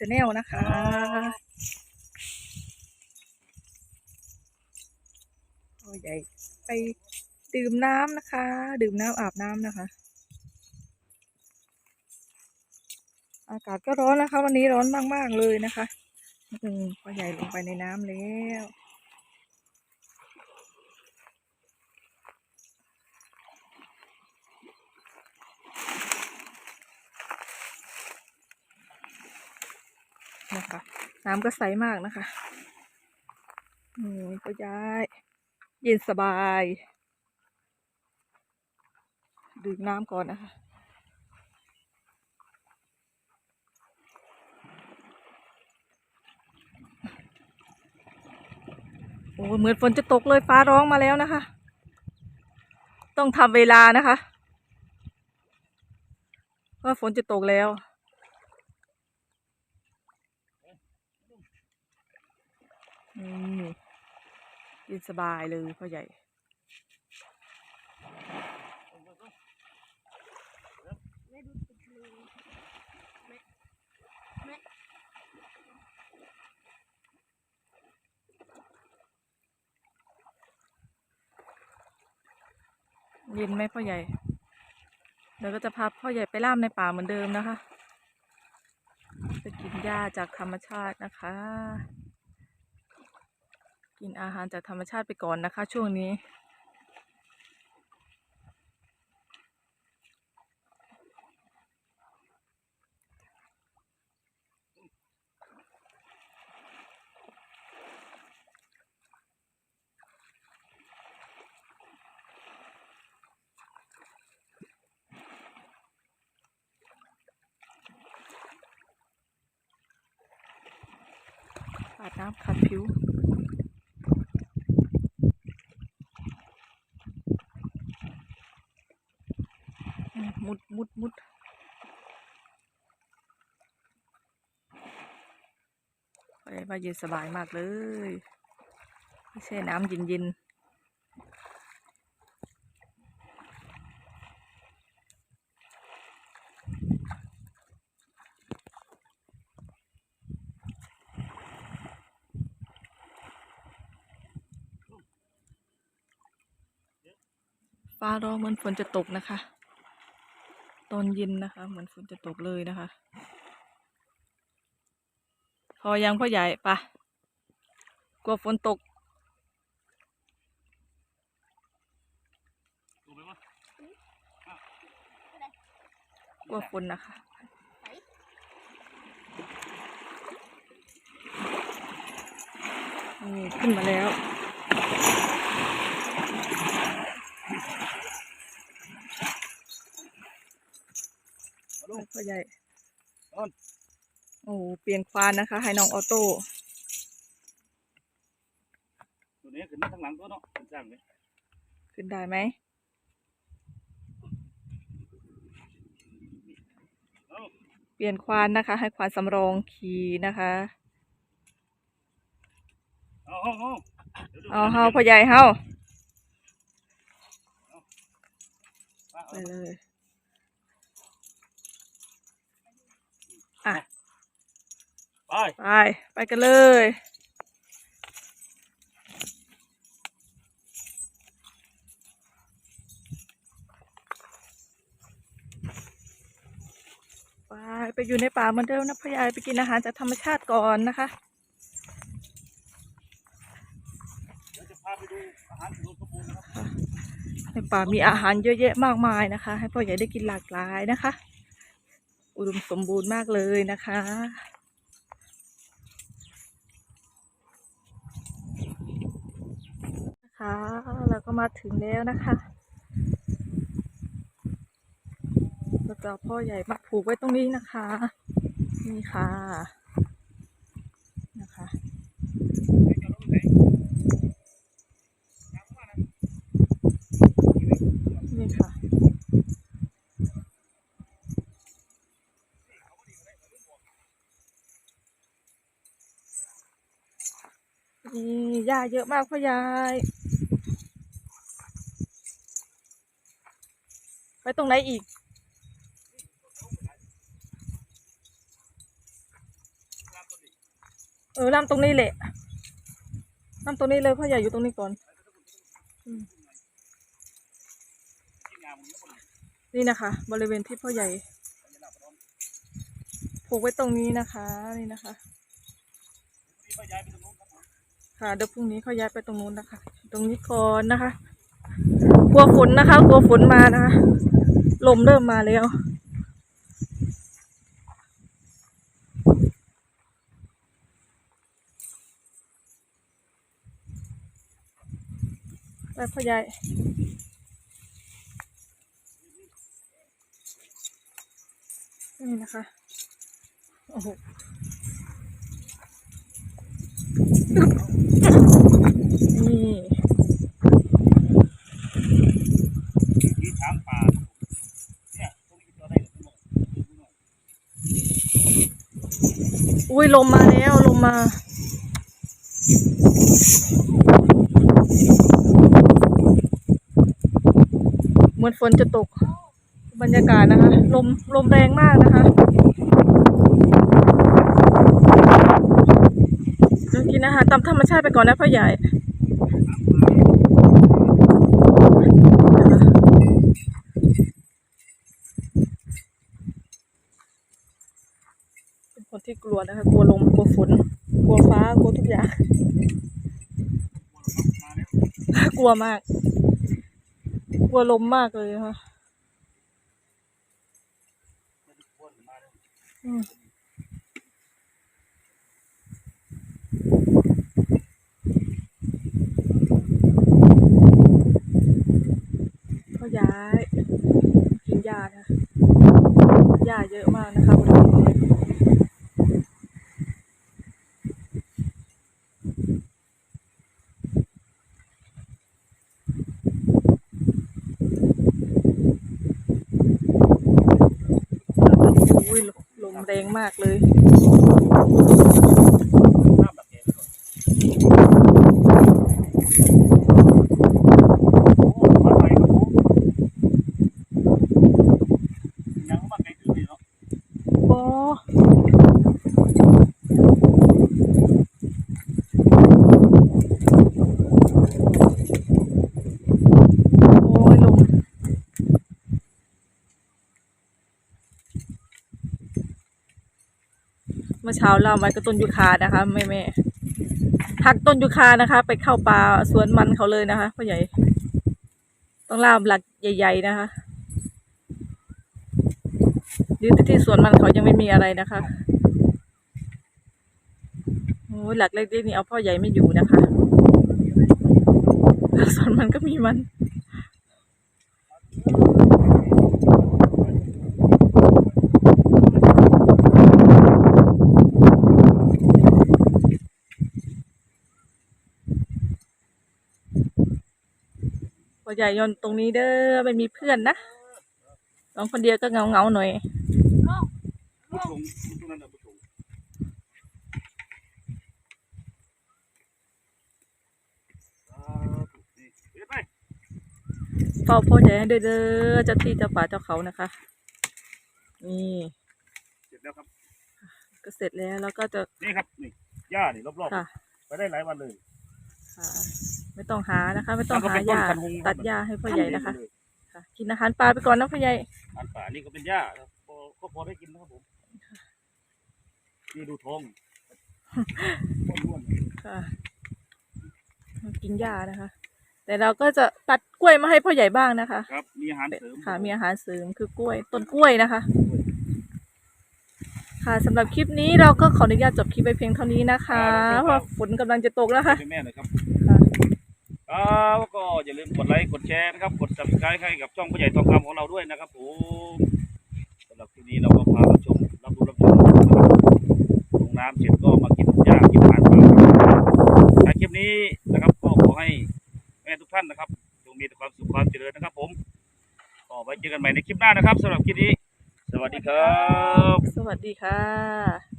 องคำชาแนลนะคะพ่อใหญ่ไปดื่มน้ำนะคะ ดื่มน้ำอาบน้ำนะคะ อากาศก็ร้อนนะคะ วันนี้ร้อนมาก ๆ เลยนะคะอืมพ่อใหญ่ลงไปในน้ำแล้ว นะคะ น้ำก็ใสมากนะคะนี่ก็ย้าย เย็นสบาย ดื่มน้ำก่อนนะคะโอ้เหมือนฝนจะตกเลยฟ้าร้องมาแล้วนะคะ ต้องทำเวลานะคะว่าฝนจะตกแล้ว นี่ยินสบายเลยพ่อใหญ่เย็นไหมพ่อใหญ่ เดี๋ยวก็จะพาพ่อใหญ่ไปล่ามในป่าเหมือนเดิมนะคะไปกินหญ้าจากธรรมชาตินะคะ กินอาหารจากธรรมชาติไปก่อนนะคะ ช่วงนี้ อาบน้ำขัดผิว อืม มุดมุดมุดไปมาเย็นสบายมากเลยไม่ใช่น้ำเย็นเย็นฟ้าร้องเหมือนฝนจะตกนะคะ ตอนเย็นนะคะ เหมือนฝนจะตกเลยนะคะ พอยังพ่อใหญ่ปะกลัวฝนตกกลัวฝนนะคะนี่ขึ้นมาแล้ว พ่อใหญ่ต้นโอ้เปลี่ยนควานนะคะ ให้น้องออโต้ตัวนี้ขึ้นมาทางหลังตัวเนาะขึ้นสร้างเลยขึ้นได้ไหมเอาเปลี่ยนควานนะคะ ให้ควานสำรองขี่นะคะเอาเอาเอาดี๋ยวดูเอาเฮาพ่อใหญ่เฮาเอาไปเลย อะไป ไป ไปกันเลย ไป ไปอยู่ในป่าเหมือนเดิมนะพ่อใหญ่ไปกินอาหารจากธรรมชาติก่อนนะคะเดี๋ยวจะพาไปดูอาหารสมบูรณ์นะครับในป่ามีอาหารเยอะแยะมากมายนะคะ ให้พ่อใหญ่ได้กินหลากหลายนะคะ อุดมสมบูรณ์มากเลยนะคะ นะคะเราก็มาถึงแล้วนะคะเราจะเอาพ่อใหญ่มาผูกไว้ตรงนี้นะคะ นี่ค่ะ นี่หญ้าเยอะมากพ่อยาย ไปตรงไหนอีก เออล่ามตรงนี้แหละล่ามตรงนี้เลยพ่อใหญ่อยู่ตรงนี้ก่อนที่งามนี่นะคะ บริเวณที่พ่อใหญ่ผูกไว้ตรงนี้นะคะ นี่นะคะ ที่พ่อย้ายไปตรงนู้นครับผม ค่ะเดี๋ยวพรุ่งนี้เขาย้ายไปตรงนู้นนะคะ ตรงนี้ก่อนนะคะกลัวฝนนะคะกลัวฝนมานะคะลมเริ่มมาแล้วไปพ่อใหญ่นี่นะคะโอ้โห นี่ ที่ช้างป่าครับผมเนี่ยตรงนี้จะได้หรือไม่หมด อุ้ยลมมาแล้วลมมา เหมือนฝนจะตก บรรยากาศนะคะ ลมลมแรงมากนะคะเดี๋ยวกินอาหารตามธรรมชาติไปก่อนนะพ่อใหญ่เป็น คนที่กลัวนะคะ กลัวลมกลัวฝน กลัวฟ้ากลัวทุกอย่างมากลัวมาก กลัวลมมากเลยนะคะไม่ได้กลัวมาแล้วอืมก็ย้ายกินยานะยาเยอะมากนะคะบริเวณนี้อุ้ย แรงมากเลย น้ำแบบแกก่อนโอ้มาไปครับผมยังมาไกลถึงนี่เนาะ บอโอ้ยลม เช้าเราไว้ก็ต้นยูคานะคะแม่แม่หักต้นยูคานะคะ ไปเข้าป่าสวนมันเขาเลยนะคะพ่อใหญ่ ต้องล่ามหลักใหญ่ ๆ นะคะหรือที่สวนมันเขายังไม่มีอะไรนะคะโอ้หลักเล็กๆนี่เอาพ่อใหญ่ไม่อยู่นะคะสวนมันก็มีมัน ใหญ่ยนตรงนี้เด้อไม่มีเพื่อนนะน้องคนเดียวก็เงาเงาๆหน่อยผู้ชงตรงนั้นนะผู้ชงอ่านี่เดี๋ยวไปเฝ้าพ่อใหญ่ให้ด้วยเด้อเจ้าที่เจ้าป่าเจ้าเขานะคะ นี่เสร็จแล้วครับ ก็เสร็จแล้วแล้วก็จะนี่ครับนี่หญ้านี่รอบค่ะๆไปได้หลายวันเลยค่ะ ไม่ต้องหานะคะ ไม่ต้องแล้วก็หาเป็นหญ้าต้นคันฮงตัดหญ้าให้พ่อใหญ่นะคะเลยค่ะกินอาหารปลาไปก่อนนะพ่อใหญ่อันป่านี่ก็เป็นหญ้าครับพอก็พอได้กินนะครับผมนี่ดูทองม้วนค่ะกินหญ้านะคะ แต่เราก็จะตัดกล้วยมาให้พ่อใหญ่บ้างนะคะๆครับ มีอาหารเสริมค่ะ มีอาหารเสริมคือกล้วย ต้นกล้วยนะคะ ค่ะสำหรับคลิปนี้เราก็ขออนุญาตจบคลิปไปเพียงเท่านี้นะคะเพราะว่าฝนกำลังจะตกแล้วค่ะให้แม่หน่อยครับค่ะครับก็อย่าลืมกดไลค์กดแชร์นะครับ กด subscribe ให้กับช่องผู้ใหญ่ทองคำของเราด้วยนะครับผมสำหรับคลิปนี้เราก็พารับชมรับรู้รับชมนะครับลงน้ำเสร็จก็มากินหญ้ากินอาหารป่าในคลิปนี้นะครับก็ขอให้แม่ทุกท่านนะครับจงมีแต่ความสุขความเจริญนะครับ ผมก็ไว้เจอกันใหม่ในคลิปหน้านะครับสำหรับคลิปนี้ส วัสดีครับ สวัสดีค่ะ